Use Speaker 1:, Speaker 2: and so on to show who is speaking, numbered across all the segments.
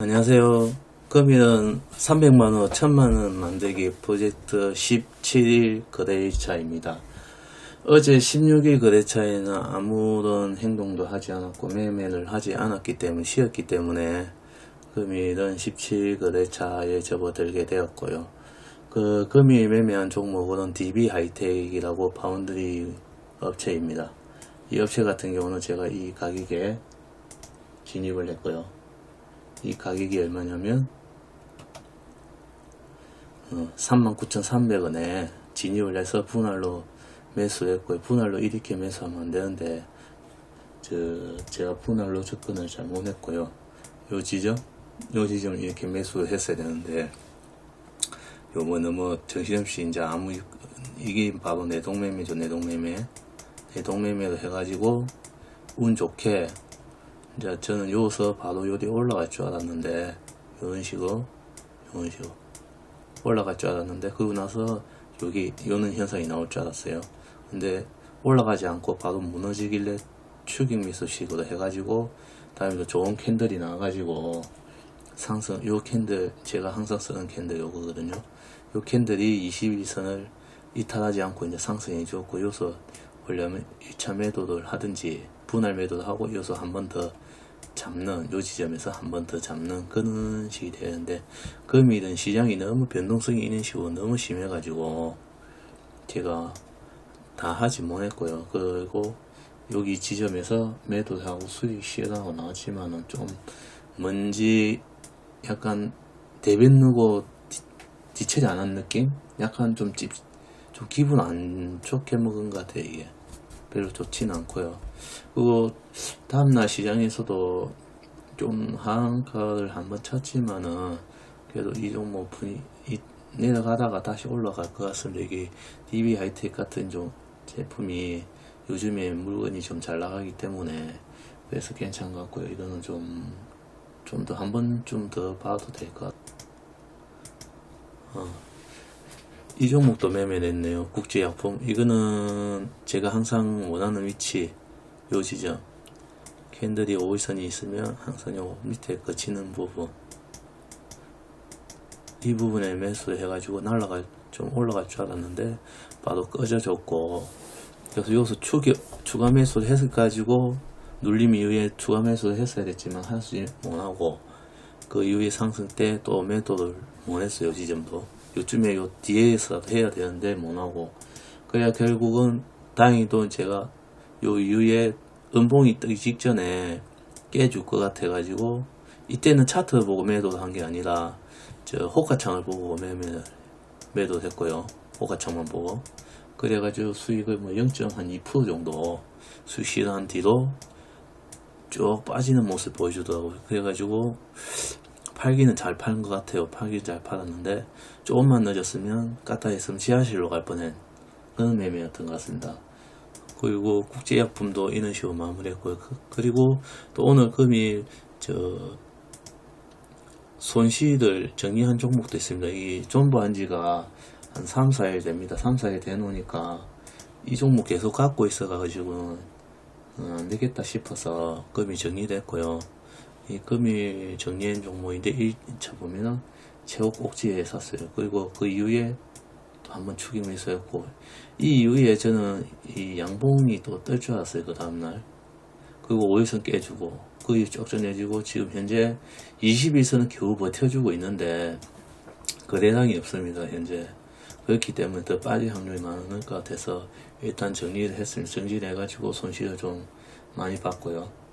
Speaker 1: 안녕하세요. 금일은 300만원, 1000만원 만들기 프로젝트 17일 거래차입니다. 어제 16일 거래차에는 아무런 행동도 하지 않았고 매매를 하지 않았기 때문에 쉬었기 때문에 금일은 17일 거래차에 접어들게 되었고요. 그 금일 매매한 종목은 DB 하이텍이라고 파운드리 업체입니다. 이 업체 같은 경우는 제가 이 가격에 진입을 했고요. 이 가격이 얼마냐면 어, 39,300원에 진입을 해서 분할로 매수했고요. 분할로 이렇게 매수하면 안 되는데 저 제가 분할로 접근을 잘못했고요. 요 지점 요 지점 이렇게 매수했어야 되는데 요거 너무 정신없이 이제 아무 이게 바로 내동매매죠 내동매매 내동매매로 해가지고 운 좋게 이제 저는 여기서 바로 요리 올라갈 줄 알았는데 이런 식으로 이런 식으로 올라갈 줄 알았는데 그러고 나서 여기 요는 현상이 나올 줄 알았어요. 근데 올라가지 않고 바로 무너지길래 추격 미수식으로 해가지고 다음에 또 좋은 캔들이 나와가지고 상승 요 캔들 제가 항상 쓰는 캔들 요거거든요. 요 캔들이 21선을 이탈하지 않고 이제 상승해 주었고 요서 원래는 1차 매도를 하든지 분할 매도를 하고 요서 한 번 더 잡는 요 지점에서 한 번 더 잡는 그런 식이 되는데 금일은 시장이 너무 변동성이 있는 식으로 너무 심해가지고 제가 다 하지 못했고요 그리고 여기 지점에서 매도를 하고 수익 실현하고 나왔지만은 좀 뭔지 약간 대변누고 뒤처리 안 한 느낌? 약간 좀 찝, 좀 기분 안 좋게 먹은 것 같아요, 이게. 별로 좋지는 않고요. 그리고 다음날 시장에서도 좀 하한가를 한번 쳤지만은 그래도 이 종목 분위 이 내려가다가 다시 올라갈 것 같습니다. 이게 DB 하이텍 같은 좀 제품이 요즘에 물건이 좀 잘 나가기 때문에 그래서 괜찮은 것 같고요. 이거는 좀 좀 더 한 번 좀 더 봐도 될 것 같아요. 어. 이 종목도 매매됐네요. 국제약품. 이거는 제가 항상 원하는 위치, 요 지점. 캔들이 5일선이 있으면 항상 요 밑에 거치는 부분. 이 부분에 매수해가지고 날라갈, 좀 올라갈 줄 알았는데, 바로 꺼져졌고, 그래서 여기서 추가, 추가 매수를 해서 가지고, 눌림 이후에 추가 매수를 했어야 됐지만, 하지 못하고, 그 이후에 상승 때 또 매도를 못했어요, 지점도. 요즘에 요 뒤에서라도 해야 되는데 못하고. 그래야 결국은 다행히도 제가 요 이후에 은봉이 뜨기 직전에 깨줄 것 같아가지고, 이때는 차트 보고 매도를 한 게 아니라, 저 호가창을 보고 매매, 매도 됐고요. 호가창만 보고. 그래가지고 수익을 뭐 0.2% 정도 실현한 뒤로 쭉 빠지는 모습 보여주더라고요. 그래가지고 팔기는 잘 파는 것 같아요. 팔기 잘 팔았는데 조금만 늦었으면 까딱 했으면 지하실로 갈 뻔한 그런 매매였던 것 같습니다. 그리고 국제약품도 이런 식으로 마무리했고요. 그- 그리고 또 오늘 금일 저 손실을 정리한 종목도 있습니다. 이 존버한 지가 한 3, 4일 됩니다. 3, 4일 되놓으니까 이 종목 계속 갖고 있어가지고 어, 안 되겠다 싶어서 금이 정리됐고요. 이 금이 정리한 종목인데 1차 보면은 최고 꼭지에 샀어요. 그리고 그 이후에 또 한번 추격 매수했고 이 이후에 저는 이 양봉이 또 뜰 줄 알았어요. 그 다음날. 그리고 5일선 깨주고 거의 쩍져내지고 지금 현재 21선은 겨우 버텨주고 있는데 거래량이 없습니다. 현재. 그렇기 때문에 더 빠질 확률이 많을 것 같아서 일단 정리를 했으면 정리해가지고 손실을 좀 많이 봤고요.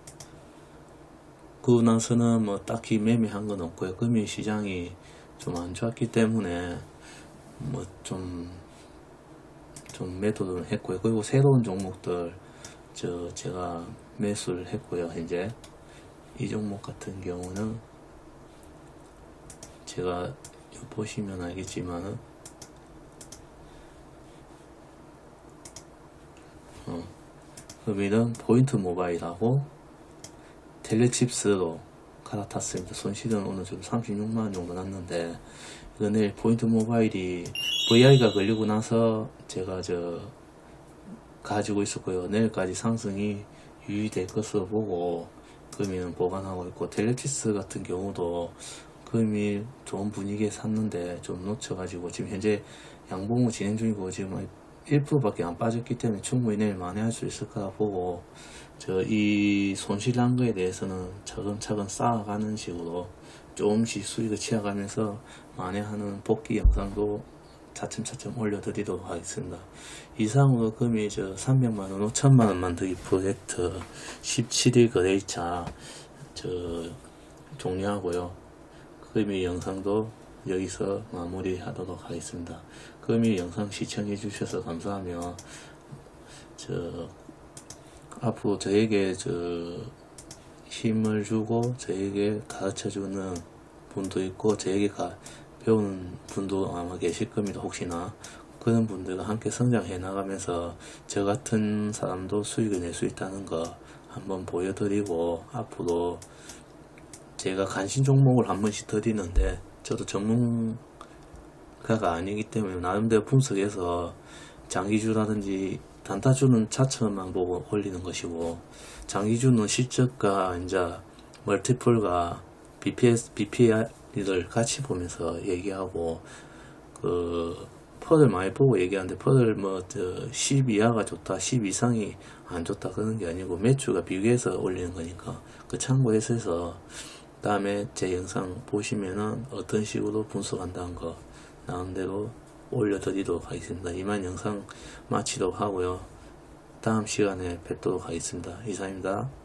Speaker 1: 그 나서는 뭐 딱히 매매한 건 없고요. 금일 시장이 좀 안 좋았기 때문에 뭐 좀 좀 매도를 했고요. 그리고 새로운 종목들 저 제가 매수를 했고요. 현재 이 종목 같은 경우는 제가 보시면 알겠지만은 어, 금일은 포인트 모바일하고 텔레칩스로 갈아탔습니다. 손실은 오늘 좀 36만원 정도 났는데, 이거 내일 포인트 모바일이 VI가 걸리고 나서 제가 저, 가지고 있었고요. 내일까지 상승이 유지될 것으로 보고, 금이는 보관하고 있고 텔레티스 같은 경우도 금이 좋은 분위기에 샀는데 좀 놓쳐가지고 지금 현재 양봉을 진행 중이고 지금 1%밖에 안 빠졌기 때문에 충분히 내일 만회할 수 있을 거라 보고 저 이 손실 난 거에 대해서는 차근차근 쌓아가는 식으로 조금씩 수익을 취해가면서 만회하는 복귀 영상도 차츰차츰 올려드리도록 하겠습니다. 이상으로 금이 저 300만원, 5천만원 만들기 프로젝트 17일 거래일차 저 종료하고요. 금이 영상도 여기서 마무리하도록 하겠습니다. 금이 영상 시청해 주셔서 감사하며 저 앞으로 저에게 저 힘을 주고 저에게 가르쳐 주는 분도 있고 저에게 가, 배우는 분도 아마 계실 겁니다. 혹시나 그런 분들과 함께 성장해 나가면서 저 같은 사람도 수익을 낼 수 있다는 거 한번 보여드리고 앞으로 제가 관심 종목을 한 번씩 드리는데 저도 전문가가 아니기 때문에 나름대로 분석해서 장기주라든지 단타주는 차트만 보고 올리는 것이고 장기주는 실적과 이제 멀티플과 BPS, BPI를 같이 보면서 얘기하고 그 펄을 많이 보고 얘기하는데 펄을 뭐저10 이하가 좋다 10 이상이 안 좋다 그런 게 아니고 매출과 비교해서 올리는 거니까 그 참고해서 해서 다음에 제 영상 보시면은 어떤 식으로 분석한다는 거 나름대로 올려드리도록 하겠습니다. 이만 영상 마치도록 하고요. 다음 시간에 뵙도록 하겠습니다. 이상입니다.